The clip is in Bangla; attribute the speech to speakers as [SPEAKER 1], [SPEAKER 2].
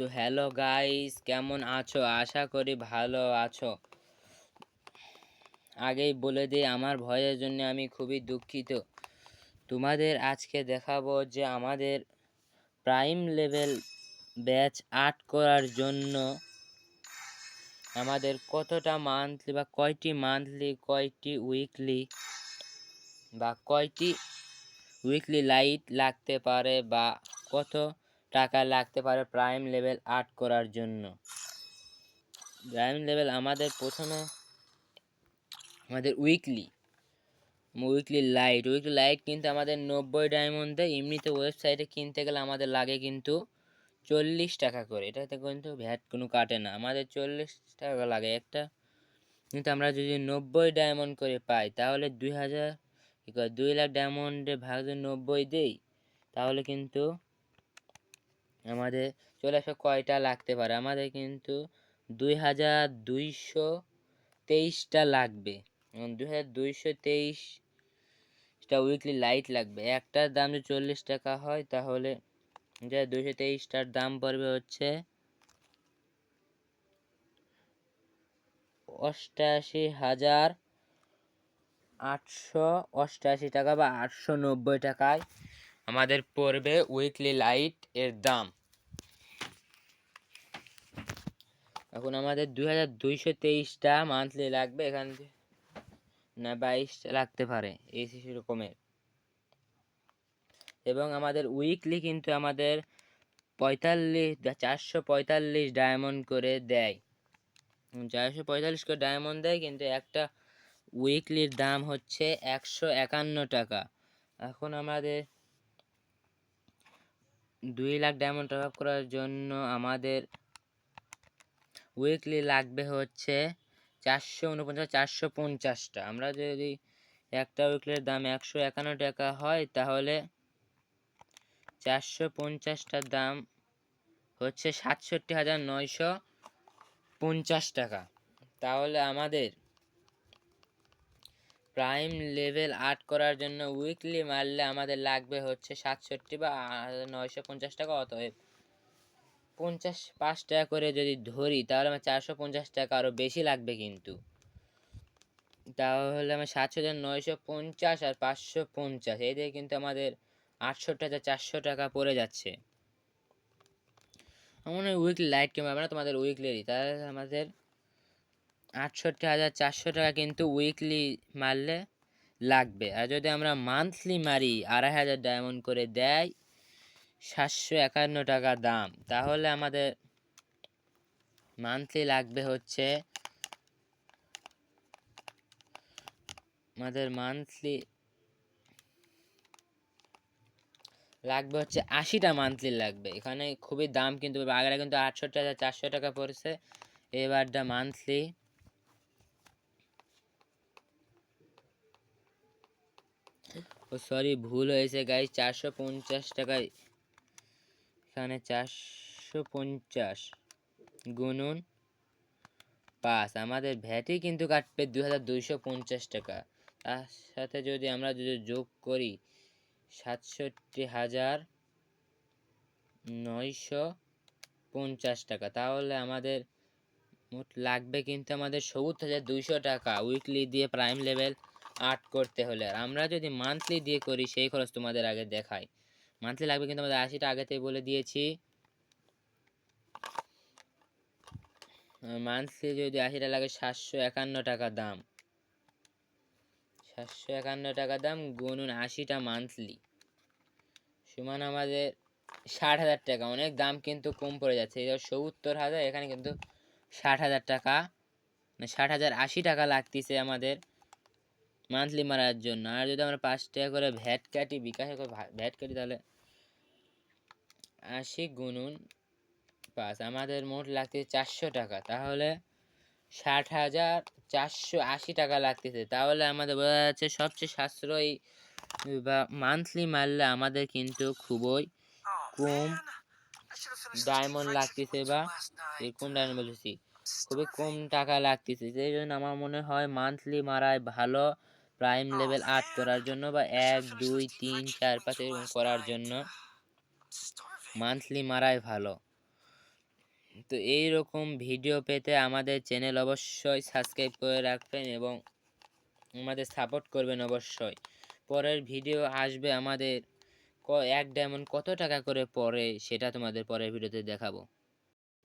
[SPEAKER 1] তো হ্যালো গাইস কেমন আছো? আশা করি ভালো আছো। আগেই বলে দিই, আমার ভয়ের জন্য আমি খুবই দুঃখিত। তোমাদের আজকে দেখাবো যে আমাদের প্রাইম লেভেল ব্যাচ আর্ট করার জন্য আমাদের কতটা মান্থলি বা কয়টি মান্থলি কয়টি উইকলি বা কয়টি উইকলি লাইট লাগতে পারে বা কত টাকা লাগতে পারে প্রাইম লেভেল আর্ট করার জন্য। প্রাইম লেভেল আমাদের প্রথমে আমাদের weekly weekly light weekly light কিন্তু আমাদের নব্বই ডায়মন্ড দেয় এমনিতে ওয়েবসাইটে কিনতে গেলে আমাদের লাগে কিন্তু চল্লিশ টাকা করে। এটাতে কিন্তু ভ্যাট কোনো কাটে না। আমাদের চল্লিশ টাকা লাগে। একটা কিন্তু আমরা যদি নব্বই ডায়মন্ড করে পাই, তাহলে দুই হাজার দুই লাখ ডায়মন্ডে ভাগ যদি নব্বই দেই, তাহলে কিন্তু আমাদের চলে আসবে কয়টা লাগতে পারে? আমাদের কিন্তু দুই হাজার দুইশো তেইশটা লাগবে। দুই হাজার দুইশো তেইশটা উইকলি লাইট লাগবে। একটার দাম যদি চল্লিশ টাকা হয়, তাহলে যে দুইশো তেইশটার দাম পড়বে হচ্ছে অষ্টাশি হাজার আটশো অষ্টাশি টাকা বা আটশো নব্বই টাকায় আমাদের পড়বে উইকলি লাইটের দাম। এখন আমাদের দুই হাজার দুইশো তেইশটা মান্থলি লাগবে, এখান থেকে না বাইশটা লাগতে পারে এই রকমের এবং আমাদের উইকলি কিন্তু আমাদের পঁয়তাল্লিশ, চারশো পঁয়তাল্লিশ ডায়মন্ড করে দেয়। চারশো পঁয়তাল্লিশ করে ডায়মন্ড দেয়, কিন্তু একটা উইকলির দাম হচ্ছে একশো একান্ন টাকা। এখন আমাদের দুই লাখ ডায়মন্ড টপ করার জন্য আমাদের উইকলি লাগবে হচ্ছে চারশো উনপঞ্চাশ, চারশো পঞ্চাশটা। আমরা যদি একটা উইকলির দাম একশো একান্ন টাকা হয়, তাহলে চারশো পঞ্চাশটার দাম হচ্ছে সাতষট্টি হাজার নয়শো পঞ্চাশ টাকা। তাহলে আমাদের প্রাইম লেভেল আর্ট করার জন্য উইকলি মারলে আমাদের লাগবে হচ্ছে সাতষট্টি বা নয়শো পঞ্চাশ টাকা, অতএব পঞ্চাশ পাঁচ টাকা করে যদি ধরি, তাহলে আমার চারশো পঞ্চাশ টাকা আরও বেশি লাগবে কিন্তু। তাহলে আমার সাতশো হাজার নয়শো পঞ্চাশ আর পাঁচশো পঞ্চাশ, এই দিয়ে কিন্তু আমাদের আটষট্টি হাজার চারশো টাকা পড়ে যাচ্ছে। আমার উইকলি লাইট হবে না তোমাদের উইকলি তাহলে আমাদের আটষট্টি হাজার চারশো টাকা কিন্তু উইকলি মারলে লাগবে। আর যদি আমরা মান্থলি মারি, আড়াই হাজার ডায়মন্ড করে দেয় সাতশো একান্ন টাকা দাম। তাহলে আমাদের মান্থলি লাগবে হচ্ছে আমাদের মান্থলি লাগবে হচ্ছে আশিটা মান্থলি লাগবে। এখানে খুবই দাম কিন্তু, আগেরা কিন্তু আটষট্টি হাজার চারশো টাকা পড়েছে। এবারটা মান্থলি ও সরি ভুল হয়েছে গাই চারশো পঞ্চাশ টাকায় এখানে চারশো পঞ্চাশ গুনুন পাঁচ। আমাদের ভ্যাটই কিন্তু কাটবে দু হাজার দুইশো পঞ্চাশ টাকা। তার সাথে যদি আমরা যদি যোগ করি সাতষট্টি হাজার নয়শো পঞ্চাশ টাকা, তাহলে আমাদের মোট লাগবে কিন্তু আমাদের সত্তর হাজার দুইশো টাকা উইকলি দিয়ে প্রাইম লেভেল আর্ট করতে হলে। আর আমরা যদি মান্থলি দিয়ে করি, সেই খরচ তোমাদের আগে দেখাই। মান্থলি লাগবে কিন্তু আমাদের আশিটা আগেতেই বলে দিয়েছি। মান্থলি যদি আশিটা লাগে সাতশো একান্ন টাকা দাম। সাতশো একান্ন টাকা দাম গুনুন আশিটা মান্থলি সমান আমাদের ষাট হাজার টাকা। অনেক দাম কিন্তু কম পড়ে যাচ্ছে। এই সত্তর হাজার, এখানে কিন্তু ষাট হাজার টাকা। মানে ষাট হাজার আশি টাকা লাগতেছে আমাদের মান্থলি মারার জন্য। আর যদি আমরা পাঁচ টাকা করে ভ্যাট কাটি, বিকাশে করে ভ্যাট কাটি, তাহলে আশি গুনুন পাঁচ, আমাদের মোট লাগতেছে চারশো টাকা। তাহলে ষাট হাজার চারশো আশি টাকা লাগতেছে। তাহলে আমাদের বোঝা যাচ্ছে সবচেয়ে সাশ্রয়ী বা মান্থলি মারলে আমাদের কিন্তু খুবই কম ডায়মন্ড লাগতেছে বা কম ডায়মন্ড বলতেছি। খুবই কম টাকা লাগতেছে। সেই জন্য আমার মনে হয় মান্থলি মারায় ভালো প্রাইম লেভেল আর্ট করার জন্য বা এক, দুই, তিন, চার, পাঁচ এরকম করার জন্য। মান্থলি মারাই ভালো। তো এই রকম ভিডিও পেতে আমাদের চ্যানেল অবশ্যই সাবস্ক্রাইব করে রাখবেন এবং আমাদের সাপোর্ট করবেন অবশ্যই। পরের ভিডিও আসবে আমাদের এক ডায়মন্ড কত টাকা করে পড়ে সেটা তোমাদের পরের ভিডিওতে দেখাবো।